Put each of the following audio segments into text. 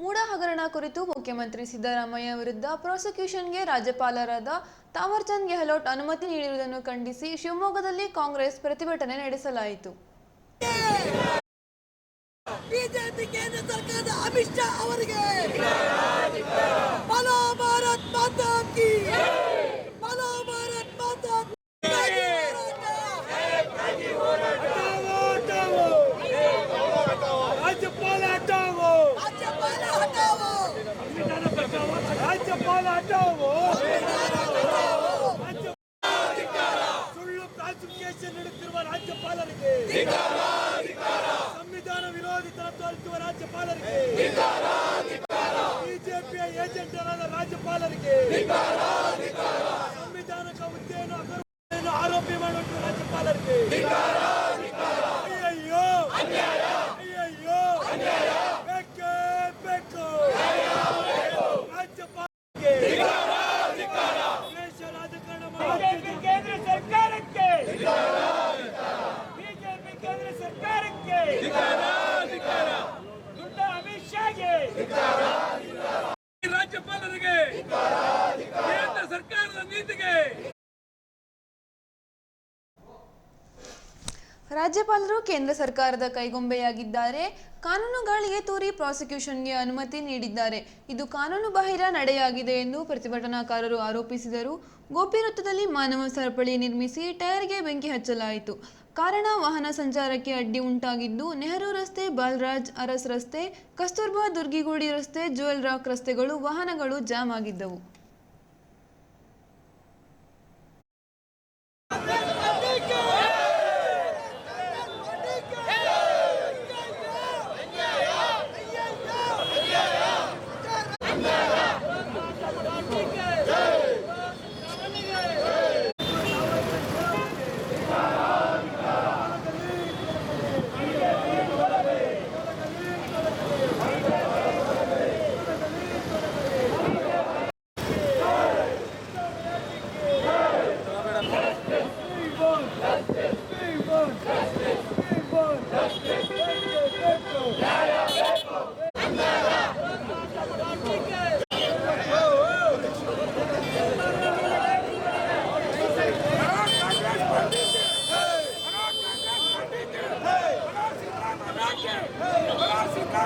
ಮೂಡ ಹಗರಣ ಕುರಿತು ಮುಖ್ಯಮಂತ್ರಿ ಸಿದ್ದರಾಮಯ್ಯ ವಿರುದ್ಧ ಪ್ರಾಸಿಕ್ಯೂಷನ್ಗೆ ರಾಜ್ಯಪಾಲರಾದ ತಾವರ್ಚಂದ್ ಗೆಹ್ಲೋಟ್ ಅನುಮತಿ ನೀಡಿರುವುದನ್ನು ಖಂಡಿಸಿ ಶಿವಮೊಗ್ಗದಲ್ಲಿ ಕಾಂಗ್ರೆಸ್ ಪ್ರತಿಭಟನೆ ನಡೆಸಲಾಯಿತು. ಬಿಜೆಪಿ, ಕೇಂದ್ರ ಸರ್ಕಾರದ ಅಮಿತ್ ಶಾ ಅವರಿಗೆ. ಸಂವಿಧಾನ ವಿರೋಧಿ ತನ ತೋರಿಸುವ ರಾಜ್ಯಪಾಲರಿಗೆ ಬಿಜೆಪಿಯ ಏಜೆಂಟರಾದ ರಾಜ್ಯಪಾಲರಿಗೆ ಸಂವಿಧಾನಕ ಹುದ್ದೆಯನ್ನು ಅಗೌರವವನ್ನು ಆರೋಪಿ ಮಾಡುವ ರಾಜ್ಯಪಾಲರಿಗೆ ರಾಜ್ಯಪಾಲರು ಕೇಂದ್ರ ಸರ್ಕಾರದ ಕೈಗೊಂಬೆಯಾಗಿದ್ದಾರೆ. ಕಾನೂನು ಗಾಳಿಗೆ ತೂರಿ ಪ್ರಾಸಿಕ್ಯೂಷನ್ಗೆ ಅನುಮತಿ ನೀಡಿದ್ದಾರೆ. ಇದು ಕಾನೂನು ಬಾಹಿರ ನಡೆಯಾಗಿದೆ ಎಂದು ಪ್ರತಿಭಟನಾಕಾರರು ಆರೋಪಿಸಿದರು. ಗೋಪಿ ವೃತ್ತದಲ್ಲಿ ಮಾನವ ಸರಪಳಿ ನಿರ್ಮಿಸಿ ಟೈರ್ಗೆ ಬೆಂಕಿ ಹಚ್ಚಲಾಯಿತು. ಕಾರಣ ವಾಹನ ಸಂಚಾರಕ್ಕೆ ಅಡ್ಡಿ ಉಂಟಾಗಿದ್ದು, ನೆಹರು ರಸ್ತೆ, ಬಾಲರಾಜ್ ಅರಸ್ ರಸ್ತೆ, ಕಸ್ತೂರ್ಬಾ ದುರ್ಗಿಗೋಡಿ ರಸ್ತೆ, ಜುವೆಲ್ ರಾಕ್ ರಸ್ತೆಗಳು, ವಾಹನಗಳು ಜಾಮ್ ಆಗಿದ್ದವು.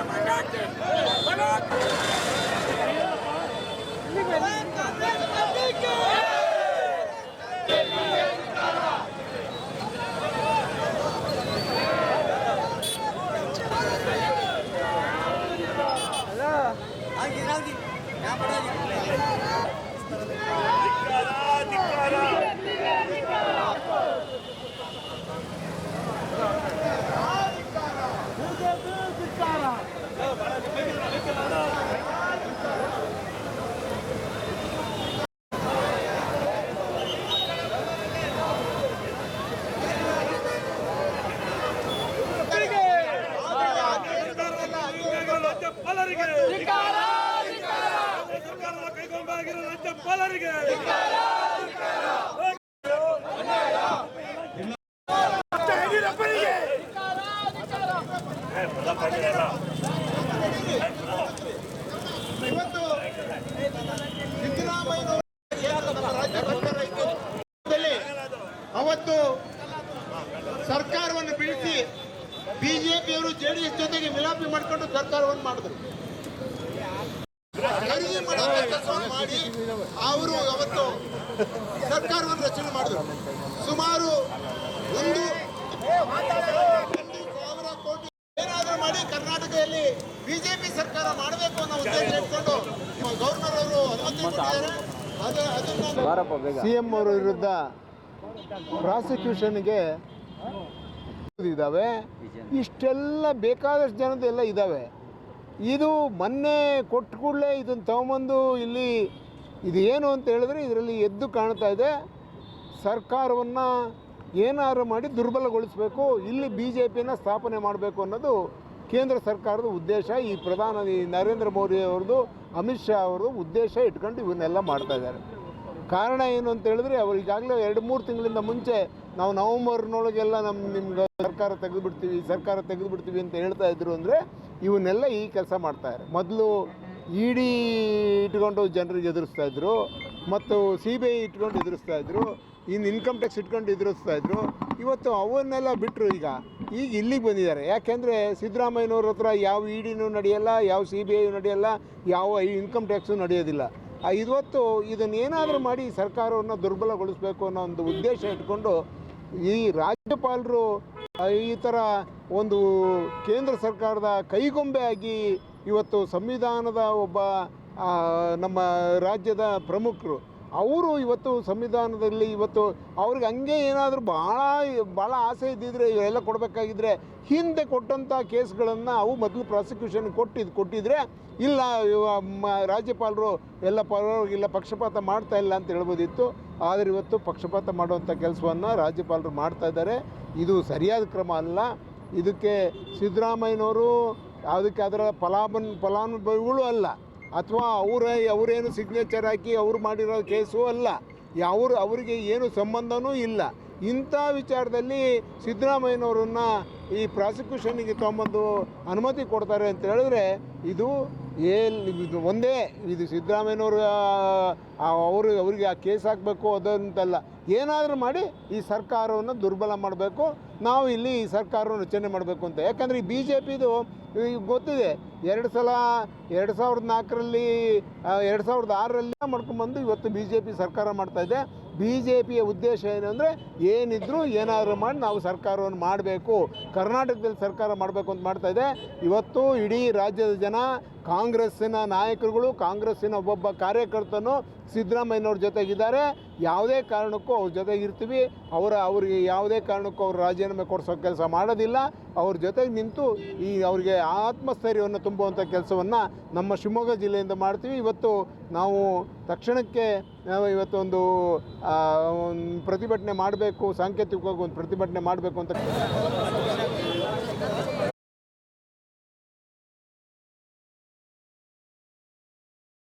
Bana! ರಾಜ್ಯ ಸರ್ಕಾರ ಇದ್ದಲ್ಲಿ ಅವತ್ತು ಸರ್ಕಾರವನ್ನು ಬೀಳಿಸಿ ಬಿಜೆಪಿಯವರು ಜೆಡಿಎಸ್ ಜೊತೆಗೆ ವಿಲಾಪಿ ಮಾಡಿಕೊಂಡು ಸರ್ಕಾರವನ್ನು ಮಾಡಿದ್ರು. ಮಾಡಿ ಅವರು ಅವತ್ತು ಸರ್ಕಾರವನ್ನು ರಚನೆ ಮಾಡಿದ್ರು. ಸುಮಾರು ಒಂದು ಒಂದು ಸಾವಿರ ಕೋಟಿ ಏನಾದರೂ ಕರ್ನಾಟಕದಲ್ಲಿ ಬಿಜೆಪಿ ಸರ್ಕಾರ ಮಾಡಬೇಕು ಅನ್ನೋ ಉದ್ದೇಶ ಇಟ್ಕೊಂಡು ಗವರ್ನರ್ ಅವರು ಅನುಮತಿ ಕೊಟ್ಟಿದ್ದಾರೆ. ಸಿ ಎಂ ಅವರ ವಿರುದ್ಧ ಪ್ರಾಸಿಕ್ಯೂಷನ್ಗೆ ಇದ್ದಾವೆ ಇಷ್ಟೆಲ್ಲ ಬೇಕಾದಷ್ಟು ಜನದೆಲ್ಲ ಇದ್ದಾವೆ ಇದು ಮೊನ್ನೆ ಕೊಟ್ಟ ಕೂಡಲೇ ಇದನ್ನು ತಗೊಂಬಂದು ಇಲ್ಲಿ ಇದು ಏನು ಅಂತ ಹೇಳಿದ್ರೆ ಇದರಲ್ಲಿ ಎದ್ದು ಕಾಣ್ತಾ ಇದೆ. ಸರ್ಕಾರವನ್ನು ಏನಾದ್ರು ಮಾಡಿ ದುರ್ಬಲಗೊಳಿಸಬೇಕು. ಇಲ್ಲಿ ಬಿ ಜೆ ಪಿನ ಸ್ಥಾಪನೆ ಮಾಡಬೇಕು ಅನ್ನೋದು ಕೇಂದ್ರ ಸರ್ಕಾರದ ಉದ್ದೇಶ ಈ ಪ್ರಧಾನಿ ನರೇಂದ್ರ ಮೋದಿ ಅವ್ರದ್ದು, ಅಮಿತ್ ಶಾ ಅವ್ರದ್ದು ಉದ್ದೇಶ ಇಟ್ಕೊಂಡು ಇವನ್ನೆಲ್ಲ ಮಾಡ್ತಾ ಇದ್ದಾರೆ. ಕಾರಣ ಏನು ಅಂತ ಹೇಳಿದ್ರೆ ಅವ್ರು ಈಗಾಗಲೇ ಎರಡು ಮೂರು ತಿಂಗಳಿಂದ ಮುಂಚೆ ನಾವು ನವಂಬರ್ನೊಳಗೆಲ್ಲ ನಮ್ಮ ನಿಮ್ಗೆ ಸರ್ಕಾರ ತೆಗೆದುಬಿಡ್ತೀವಿ ಸರ್ಕಾರ ತೆಗೆದುಬಿಡ್ತೀವಿ ಅಂತ ಹೇಳ್ತಾ ಇದ್ರು ಅಂದರೆ ಇವನ್ನೆಲ್ಲ ಈ ಕೆಲಸ ಮಾಡ್ತಾರೆ ಮೊದಲು ಇ ಇಟ್ಕೊಂಡು ಜನರಿಗೆ ಎದುರಿಸ್ತಾ ಇದ್ರು, ಮತ್ತು ಸಿ ಬಿ ಐ ಇಟ್ಕೊಂಡು ಎದುರಿಸ್ತಾ ಇದ್ರು ಇನ್ನು ಇನ್ಕಮ್ ಟ್ಯಾಕ್ಸ್ ಇಟ್ಕೊಂಡು ಎದುರಿಸ್ತಾ ಇದ್ರು. ಇವತ್ತು ಅವನ್ನೆಲ್ಲ ಬಿಟ್ಟರು ಈಗ. ಈಗ ಇಲ್ಲಿಗೆ ಬಂದಿದ್ದಾರೆ. ಯಾಕೆಂದರೆ ಸಿದ್ದರಾಮಯ್ಯನವ್ರ ಹತ್ರ ಯಾವ ಇ ಡಿನೂ ನಡೆಯಲ್ಲ ಯಾವ ಸಿ ಬಿ ಐ ನಡೆಯಲ್ಲ ಯಾವ ಇನ್ಕಮ್ ಟ್ಯಾಕ್ಸು ನಡೆಯೋದಿಲ್ಲ. ಆ, ಇವತ್ತು ಇದನ್ನೇನಾದರೂ ಮಾಡಿ ಸರ್ಕಾರವನ್ನು ದುರ್ಬಲಗೊಳಿಸಬೇಕು ಅನ್ನೋ ಒಂದು ಉದ್ದೇಶ ಇಟ್ಕೊಂಡು ಈ ರಾಜ್ಯಪಾಲರು ಈ ಥರ ಒಂದು ಕೇಂದ್ರ ಸರ್ಕಾರದ ಕೈಗೊಂಬೆ ಆಗಿ ಇವತ್ತು ಸಂವಿಧಾನದ ಒಬ್ಬ ನಮ್ಮ ರಾಜ್ಯದ ಪ್ರಮುಖರು ಅವರು ಇವತ್ತು ಸಂವಿಧಾನದಲ್ಲಿ ಇವತ್ತು ಅವ್ರಿಗೆ ಹಂಗೆ ಏನಾದರೂ ಭಾಳ ಭಾಳ ಆಸೆ ಇದ್ದಿದ್ರೆ, ಇವೆಲ್ಲ ಕೊಡಬೇಕಾಗಿದ್ರೆ ಹಿಂದೆ ಕೊಟ್ಟಂಥ ಕೇಸ್ಗಳನ್ನು ಅವು ಮೊದಲು ಪ್ರಾಸಿಕ್ಯೂಷನ್ ಕೊಟ್ಟಿದ್ದು ಕೊಟ್ಟಿದ್ರೆ ಇಲ್ಲ ರಾಜ್ಯಪಾಲರು ಎಲ್ಲ ಪರವಾಗಿಲ್ಲ ಪಕ್ಷಪಾತ ಮಾಡ್ತಾ ಇಲ್ಲ ಅಂತ ಹೇಳ್ಬೋದಿತ್ತು. ಆದರೆ ಇವತ್ತು ಪಕ್ಷಪಾತ ಮಾಡುವಂಥ ಕೆಲಸವನ್ನು ರಾಜ್ಯಪಾಲರು ಮಾಡ್ತಾ ಇದ್ದಾರೆ. ಇದು ಸರಿಯಾದ ಕ್ರಮ ಅಲ್ಲ. ಇದಕ್ಕೆ ಸಿದ್ದರಾಮಯ್ಯನವರು, ಅದಕ್ಕೆ ಅದರ ಫಲಾನು ಫಲಾನುಭವಿಗಳು ಅಲ್ಲ. ಅಥವಾ ಅವರೇ, ಅವರೇನು ಸಿಗ್ನೇಚರ್ ಹಾಕಿ ಅವ್ರು ಮಾಡಿರೋ ಕೇಸು ಅಲ್ಲ. ಅವರು, ಅವರಿಗೆ ಏನು ಸಂಬಂಧನೂ ಇಲ್ಲ. ಇಂಥ ವಿಚಾರದಲ್ಲಿ ಸಿದ್ದರಾಮಯ್ಯನವರನ್ನು ಈ ಪ್ರಾಸಿಕ್ಯೂಷನ್ಗೆ ತೊಗೊಂಬಂದು ಅನುಮತಿ ಕೊಡ್ತಾರೆ ಅಂತ ಹೇಳಿದ್ರೆ ಇದು ಏನ್ ಇದು ಒಂದೇ, ಇದು ಸಿದ್ದರಾಮಯ್ಯನವರು ಅವರು, ಅವರಿಗೆ ಆ ಕೇಸ್ ಹಾಕಬೇಕು ಅದಂತಲ್ಲ. ಏನಾದರೂ ಮಾಡಿ ಈ ಸರ್ಕಾರವನ್ನು ದುರ್ಬಲ ಮಾಡಬೇಕು. ನಾವು ಇಲ್ಲಿ ಈ ಸರ್ಕಾರವನ್ನು ರಚನೆ ಮಾಡಬೇಕು ಅಂತ. ಯಾಕಂದರೆ ಈ ಬಿ ಜೆ ಪಿದು ಗೊತ್ತಿದೆ, ಎರಡು ಸಲ, ಎರಡು ಸಾವಿರದ ನಾಲ್ಕರಲ್ಲಿ ಎರಡು ಸಾವಿರದ ಆರರಲ್ಲಿ ಮಾಡ್ಕೊಂಡ್ಬಂದು ಇವತ್ತು ಬಿ ಜೆ ಪಿ ಸರ್ಕಾರ ಮಾಡ್ತಾ ಇದೆ. ಬಿ ಜೆ ಪಿಯ ಉದ್ದೇಶ ಏನು ಅಂದರೆ, ಏನಿದ್ರು ಏನಾದರೂ ಮಾಡಿ ನಾವು ಸರ್ಕಾರವನ್ನು ಮಾಡಬೇಕು. ಕರ್ನಾಟಕದಲ್ಲಿ ಸರ್ಕಾರ ಮಾಡಬೇಕು ಅಂತ ಮಾಡ್ತಾ ಇವತ್ತು ಇಡೀ ರಾಜ್ಯದ ಜನ ಕಾಂಗ್ರೆಸ್ಸಿನ ನಾಯಕರುಗಳು, ಕಾಂಗ್ರೆಸ್ಸಿನ ಒಬ್ಬೊಬ್ಬ ಕಾರ್ಯಕರ್ತನು ಸಿದ್ದರಾಮಯ್ಯನವ್ರ ಜೊತೆಗಿದ್ದಾರೆ. ಯಾವುದೇ ಕಾರಣಕ್ಕೂ ಅವ್ರ ಜೊತೆಗಿರ್ತೀವಿ. ಅವರ ಅವರಿಗೆ ಯಾವುದೇ ಕಾರಣಕ್ಕೂ ಅವ್ರು ರಾಜೀನಾಮೆ ಕೊಡಿಸೋ ಕೆಲಸ ಮಾಡೋದಿಲ್ಲ. ಅವ್ರ ಜೊತೆಗೆ ನಿಂತು ಈ ಅವರಿಗೆ ಆತ್ಮಸ್ಥೈರ್ಯವನ್ನು ತುಂಬುವಂಥ ಕೆಲಸವನ್ನು ನಮ್ಮ ಶಿವಮೊಗ್ಗ ಜಿಲ್ಲೆಯಿಂದ ಮಾಡ್ತೀವಿ. ಇವತ್ತು ನಾವು ತಕ್ಷಣಕ್ಕೆ ನಾವು ಇವತ್ತೊಂದು ಪ್ರತಿಭಟನೆ ಮಾಡಬೇಕು, ಸಾಂಕೇತಿಕವಾಗಿ ಒಂದು ಪ್ರತಿಭಟನೆ ಮಾಡಬೇಕು ಅಂತ